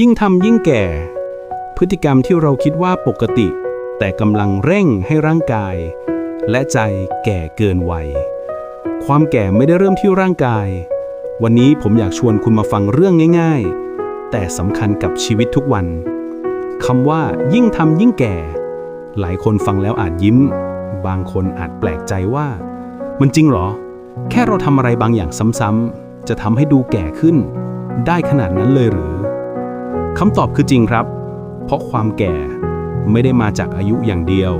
ยิ่งทำยิ่งแก่ พฤติกรรมที่เราคิดว่าปกติ แต่กำลังเร่งให้ร่างกาย และใจแก่เกินวัย ความแก่ไม่ได้เริ่มที่ร่างกาย วันนี้ผมอยากชวนคุณมาฟังเรื่องง่าย ๆ แต่สำคัญกับชีวิตทุกวันคำว่า ยิ่งทำยิ่งแก่ หลายคนฟังแล้วอาจยิ้ม บางคนอาจแปลกใจว่า มันจริงเหรอ แค่เราทำอะไรบางอย่างซ้ำๆจะทำให้ดูแก่ขึ้น ได้ขนาดนั้นเลยหรือ คำตอบคือจริงครับ เพราะความแก่ไม่ได้มาจากอายุอย่างเดียว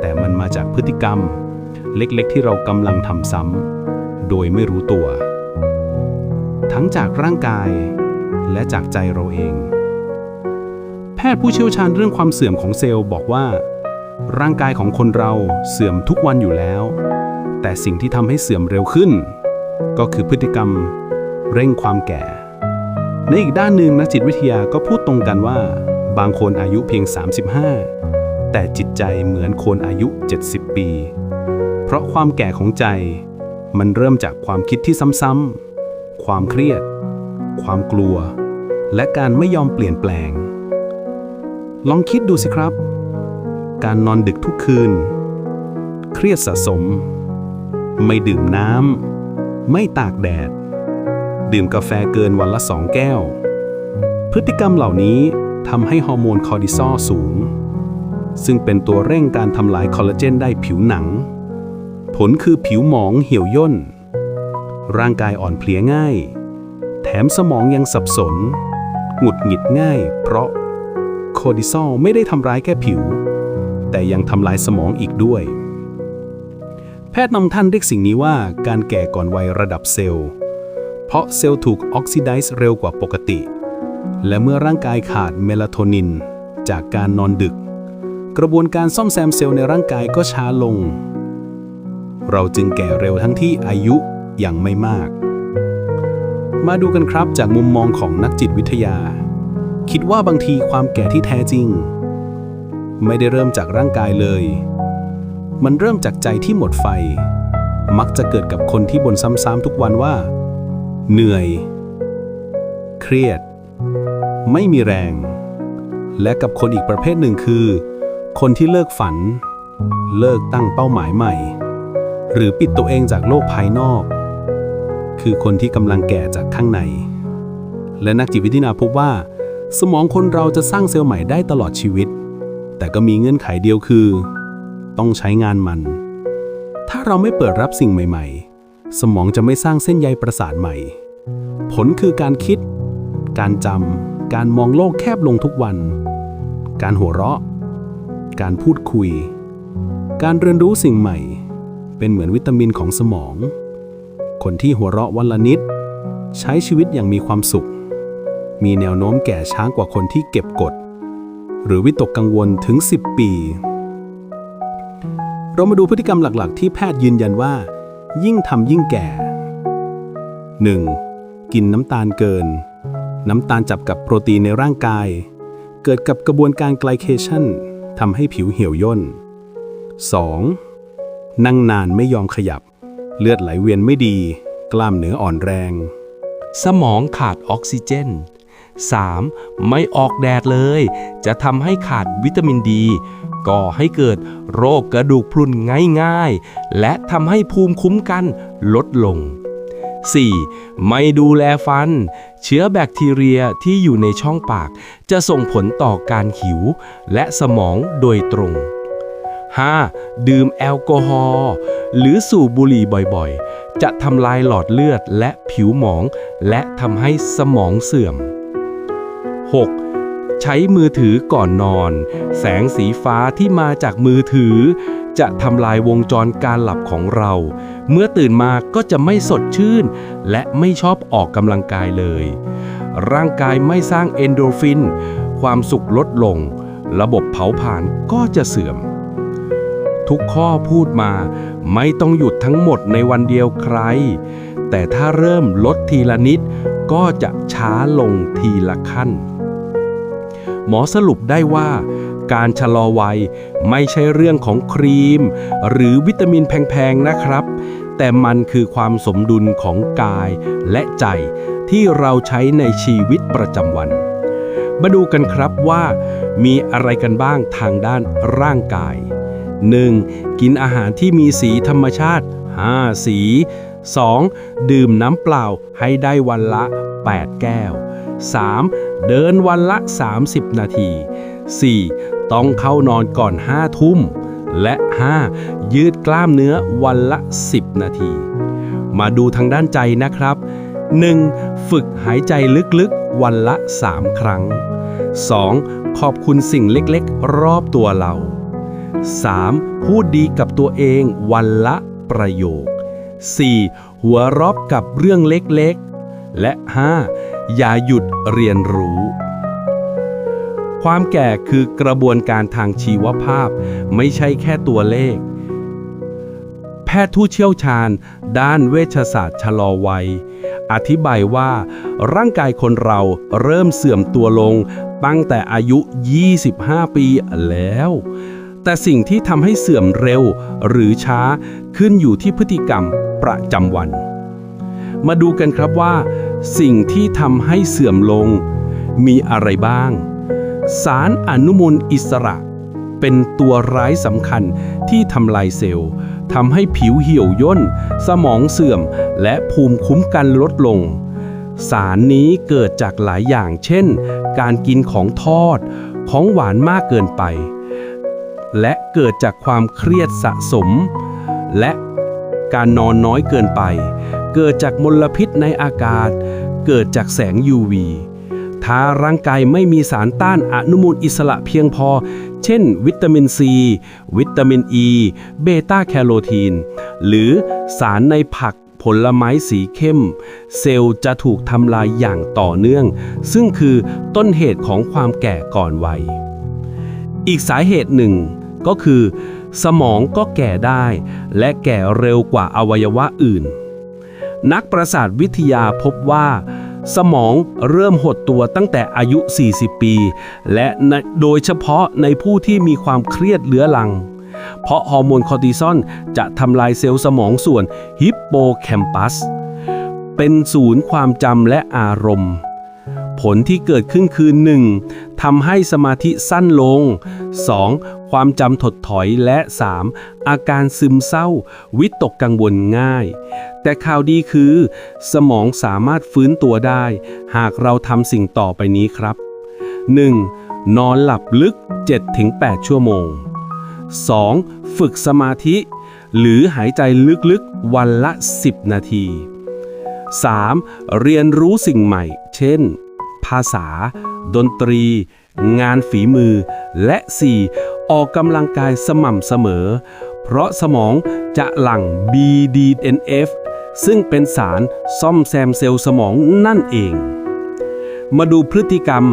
แต่มันมาจากพฤติกรรม เล็กๆ ที่เรากำลังทำซ้ำโดยไม่รู้ตัว ทั้งจากร่างกาย และจากใจเราเอง แพทย์ผู้เชี่ยวชาญเรื่องความเสื่อมของเซลล์บอกว่า ร่างกายของคนเราเสื่อมทุกวันอยู่แล้ว แต่สิ่งที่ทำให้เสื่อมเร็วขึ้น ก็คือพฤติกรรม เร่งความแก่ ในอีกด้านหนึ่งนักจิตวิทยาก็พูดตรงกันว่า บางคนอายุเพียง 35 แต่จิตใจเหมือนคนอายุ 70 ปี เพราะความแก่ของใจ มันเริ่มจากความคิดที่ซ้ำๆความเครียด ความกลัว และการไม่ยอมเปลี่ยนแปลง ลองคิดดูสิครับ การนอนดึกทุกคืน เครียดสะสม ไม่ดื่มน้ำไม่ตากแดด ดื่มกาแฟเกินวันละสองแก้ว พฤติกรรมเหล่านี้ทำให้ฮอร์โมนคอร์ติซอลสูง ซึ่งเป็นตัวเร่งการทำลายคอลลาเจนได้ผิวหนัง ผลคือผิวหมองเหี่ยวย่น ร่างกายอ่อนเพลียง่าย แถมสมองยังสับสน หงุดหงิดง่าย เพราะคอร์ติซอลไม่ได้ทำร้ายแค่ผิว แต่ยังทำลายสมองอีกด้วย แพทย์นำท่านเรียกสิ่งนี้ว่าการแก่ก่อนวัยระดับเซลล์ เพราะเซลล์ถูกออกซิไดซ์เร็วกว่าปกติ และเมื่อร่างกายขาดเมลาโทนิน จากการนอนดึก กระบวนการซ่อมแซมเซลล์ในร่างกายก็ช้าลง เราจึงแก่เร็วทั้งที่อายุยังไม่มาก มาดูกันครับจากมุมมองของนักจิตวิทยา คิดว่าบางทีความแก่ที่แท้จริง ไม่ได้เริ่มจากร่างกายเลย มันเริ่มจากใจที่หมดไฟ มักจะเกิดกับคนที่บ่นซ้ำๆทุกวันว่า เหนื่อย เครียด ไม่มีแรง และกับคนอีกประเภทหนึ่งคือ คนที่เลิกฝัน เลิกตั้งเป้าหมายใหม่ หรือปิดตัวเองจากโลกภายนอก คือคนที่กำลังแก่จากข้างใน และนักจิตวิทยาพบว่า สมองคนเราจะสร้างเซลล์ใหม่ได้ตลอดชีวิต แต่ก็มีเงื่อนไขเดียวคือ ต้องใช้งานมัน ถ้าเราไม่เปิดรับสิ่งใหม่ ๆ สมองจะไม่สร้างเส้นใยประสาทใหม่ ผลคือการคิด การจำ การมองโลกแคบลงทุกวัน การหัวเราะ การพูดคุย การเรียนรู้สิ่งใหม่ เป็นเหมือนวิตามินของสมอง คนที่หัวเราะวันละนิด ใช้ชีวิตอย่างมีความสุข มีแนวโน้มแก่ช้ากว่าคนที่เก็บกด หรือวิตกกังวลถึง 10 ปี เรามาดูพฤติกรรมหลัก ๆ ที่แพทย์ยืนยันว่า ยิ่งทำยิ่งแก่ 1. กินน้ำตาลเกิน น้ำตาลจับกับโปรตีนในร่างกาย เกิดกับกระบวนการไกลเคชันทำให้ผิวเหี่ยวย่น 2. นั่งนานไม่ยอมขยับ เลือดไหลเวียนไม่ดี กล้ามเนื้ออ่อนแรง สมองขาดออกซิเจน 3. ไม่ออกแดดเลย จะทำให้ขาดวิตามินดี ก่อให้เกิดโรคกระดูกพรุนง่ายๆ และทำให้ภูมิคุ้มกันลดลง 4. ไม่ดูแลฟัน เชื้อแบคทีเรียที่อยู่ในช่องปาก จะส่งผลต่อการหิว และสมองโดยตรง 5. ดื่มแอลกอฮอล์หรือสูบบุหรี่บ่อยๆ จะทำลายหลอดเลือดและผิวหมอง และทำให้สมองเสื่อม 6. ใช้มือถือก่อนนอน แสงสีฟ้าที่มาจากมือถือ จะทำลายวงจรการหลับของเรา เมื่อตื่นมาก็จะไม่สดชื่น และไม่ชอบออกกำลังกายเลย ร่างกายไม่สร้างเอนโดรฟิน ความสุขลดลง ระบบเผาผลาญก็จะเสื่อม ทุกข้อพูดมา ไม่ต้องหยุดทั้งหมดในวันเดียวใคร แต่ถ้าเริ่มลดทีละนิด ก็จะช้าลงทีละขั้น หมอสรุปได้ว่า การชะลอวัยไม่ใช่เรื่องของครีม หรือวิตามินแพงๆนะครับ แต่มันคือความสมดุลของกายและใจที่เราใช้ในชีวิตประจำวัน มาดูกันครับว่ามีอะไรกันบ้างทางด้านร่างกาย 1. กินอาหารที่มีสีธรรมชาติ 5 สี 2. ดื่มน้ำเปล่าให้ได้วันละ 8 แก้ว 3. เดินวันละ 30 นาที 4. ต้องเข้านอนก่อน 5 ทุ่ม และ 5. ยืดกล้ามเนื้อวันละ 10 นาที มาดูทางด้านใจนะครับ 1. ฝึกหายใจลึกๆ วันละ 3 ครั้ง 2. ขอบคุณสิ่งเล็กๆ รอบตัวเรา 3. พูดดีกับตัวเองวันละประโยค 4. หัวรอบกับเรื่องเล็กๆ และ 5. อย่าหยุดเรียนรู้ ความแก่คือกระบวนการทางชีวภาพ ไม่ใช่แค่ตัวเลข แพทย์ผู้เชี่ยวชาญ ด้านเวชศาสตร์ชะลอวัย อธิบายว่า ร่างกายคนเราเริ่มเสื่อมตัวลง ตั้งแต่อายุ 25 ปีแล้วแต่สิ่งที่ทำให้เสื่อมเร็วหรือช้าขึ้นอยู่ที่พฤติกรรมประจำวัน มาดูกันครับว่า สิ่งที่ทำให้เสื่อมลง มีอะไรบ้าง สารอนุมูลอิสระ เป็นตัวร้ายสำคัญที่ทำลายเซลล์ทำให้ผิวเหี่ยวย่น สมองเสื่อม และภูมิคุ้มกันลดลง สารนี้เกิดจากหลายอย่าง เช่น การกินของทอด ของหวานมากเกินไป และเกิดจากความเครียดสะสม และการนอนน้อยเกินไป เกิดจากมลพิษในอากาศ เกิดจากแสง UV ถ้าร่างกายไม่มีสารต้านอนุมูลอิสระเพียงพอ เช่น วิตามินซี วิตามินอ e, ีเบต้าแคโรทีน หรือสารในผักผลไม้สีเข้ม เซลล์จะถูกทำลายอย่างต่อเนื่อง ซึ่งคือต้นเหตุของความแก่ก่อนวัย อีกสาเหตุหนึ่งก็คือ สมองก็แก่ได้ และแก่เร็วกว่าอวัยวะอื่น นักประสาทวิทยาพบว่า สมองเริ่มหดตัวตั้งแต่อายุ 40 ปี และโดยเฉพาะในผู้ที่มีความเครียดเรื้อรัง เพราะฮอร์โมนคอร์ติซอลจะทำลายเซลล์สมองส่วนฮิปโปแคมปัส เป็นศูนย์ความจำและอารมณ์ ผลที่เกิดขึ้นคือ 1. ทำให้สมาธิสั้นลง 2. ความจำถดถอยและ 3. อาการซึมเศร้า วิตกกังวลง่าย แต่ข่าวดีคือ สมองสามารถฟื้นตัวได้ หากเราทำสิ่งต่อไปนี้ครับ 1. นอนหลับลึก 7-8 ชั่วโมง 2. ฝึกสมาธิ หรือหายใจลึกๆ วันละ 10 นาที 3. เรียนรู้สิ่งใหม่ เช่น ภาษา ดนตรี งานฝีมือ และ 4. ออกกำลังกายสม่ำเสมอ เพราะสมองจะหลั่ง BDNF ซึ่งเป็นสารซ่อมแซมเซลล์สมองนั่นเอง มาดูพฤติกรรม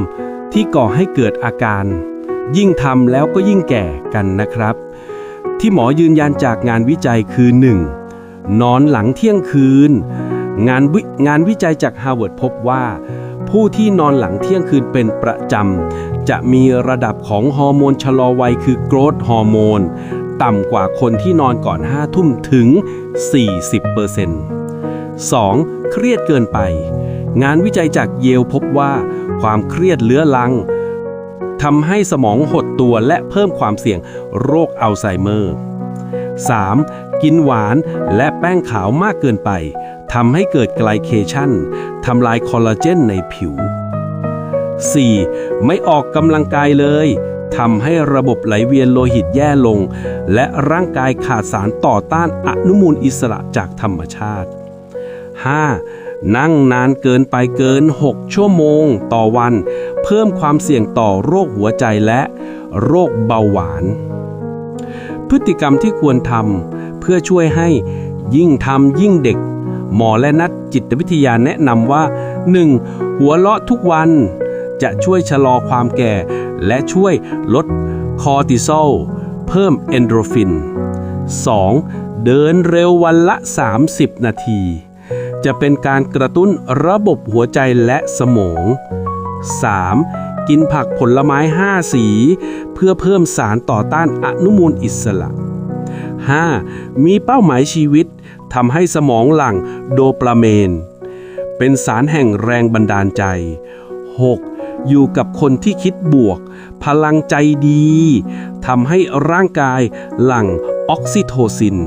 ที่ก่อให้เกิดอาการ ยิ่งทำแล้วก็ยิ่งแก่กันนะครับ ที่หมอยืนยันจากงานวิจัยคือ 1. นอนหลังเที่ยงคืน งานวิงานวิจัยจากฮาร์วาร์ดพบว่า ผู้ที่นอนหลังเที่ยงคืนเป็นประจำ จะมีระดับของฮอร์โมนชะลอวัยคือโกรทฮอร์โมนต่ำกว่าคนที่นอนก่อน 5 ทุ่มถึง 40% 2. เครียดเกินไป งานวิจัยจากเยลพบว่า ความเครียดเลื้อรังทำให้สมองหดตัวและเพิ่มความเสี่ยงโรคอัลไซเมอร์ 3. กินหวานและแป้งขาวมากเกินไป ทำให้เกิดไกลเคชันทำลายคอลลาเจนในผิว 4. ไม่ออกกำลังกายเลยทำให้ระบบไหลเวียนโลหิตแย่ลง และร่างกายขาดสารต่อต้านอนุมูลอิสระจากธรรมชาติ 5. นั่งนานเกินไปเกิน 6 ชั่วโมงต่อวัน เพิ่มความเสี่ยงต่อโรคหัวใจและโรคเบาหวาน พฤติกรรมที่ควรทำเพื่อช่วยให้ยิ่งทำยิ่งเด็ก หมอและนักจิตวิทยาแนะนำว่า 1. หัวเราะทุกวันจะช่วยชะลอความแก่ และช่วยลดคอร์ติซอลเพิ่มเอนโดรฟิน 2. เดินเร็ววันละ 30 นาที จะเป็นการกระตุ้นระบบหัวใจและสมอง 3. กินผักผลไม้ 5 สี เพื่อเพิ่มสารต่อต้านอนุมูลอิสระ 5. มีเป้าหมายชีวิต ทำให้สมองหลั่งโดปาเมน เป็นสารแห่งแรงบันดาลใจ 6. อยู่กับคนที่คิดบวก พลังใจดีทำให้ร่างกายหลั่งออกซิโทซิน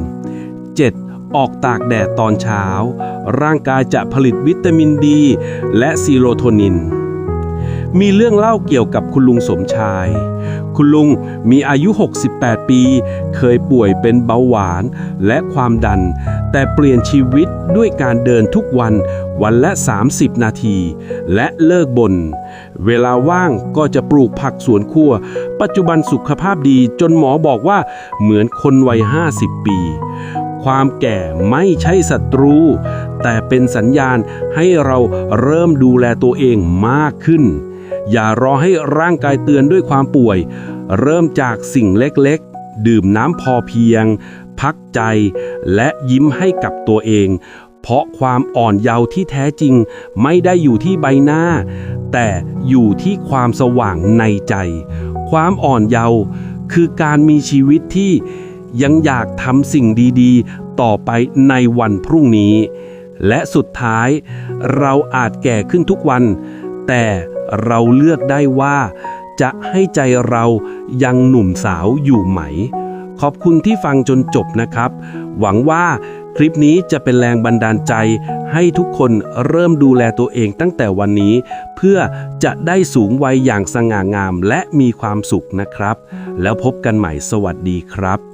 7. ออกตากแดดตอนเช้า ร่างกายจะผลิตวิตามินดี และซีโรโทนิน มีเรื่องเล่าเกี่ยวกับคุณลุงสมชาย คุณลุงมีอายุ 68 ปี เคยป่วยเป็นเบาหวานและความดัน แต่เปลี่ยนชีวิตด้วยการเดินทุกวันวันละ 30 นาที และเลิกบน่นเวลาว่างก็จะปลูกผักสวนครัว ปัจจุบันสุขภาพดีจนหมอบอกว่าเหมือนคนวัย 50 ปี ความแก่ไม่ใช่ศัตรู แต่เป็นสัญญาณให้เราเริ่มดูแลตัวเองมากขึ้น อย่ารอให้ร่างกายเตือนด้วยความป่วย เริ่มจากสิ่งเล็กๆ ดื่มน้ำพอเพียง พักใจ และยิ้มให้กับตัวเอง เพราะความอ่อนเยาว์ที่แท้จริงไม่ได้อยู่ที่ใบหน้า แต่อยู่ที่ความสว่างในใจ ความอ่อนเยาว์คือการมีชีวิตที่ยังอยากทำสิ่งดีๆ ต่อไปในวันพรุ่งนี้ และสุดท้ายเราอาจแก่ขึ้นทุกวัน แต่ เราเลือกได้ว่า จะให้ใจเรายังหนุ่มสาวอยู่ไหม ขอบคุณที่ฟังจนจบนะครับ หวังว่าคลิปนี้จะเป็นแรงบันดาลใจ ให้ทุกคนเริ่มดูแลตัวเองตั้งแต่วันนี้ เพื่อจะได้สูงวัยอย่างสง่างามและมีความสุขนะครับ แล้วพบกันใหม่สวัสดีครับ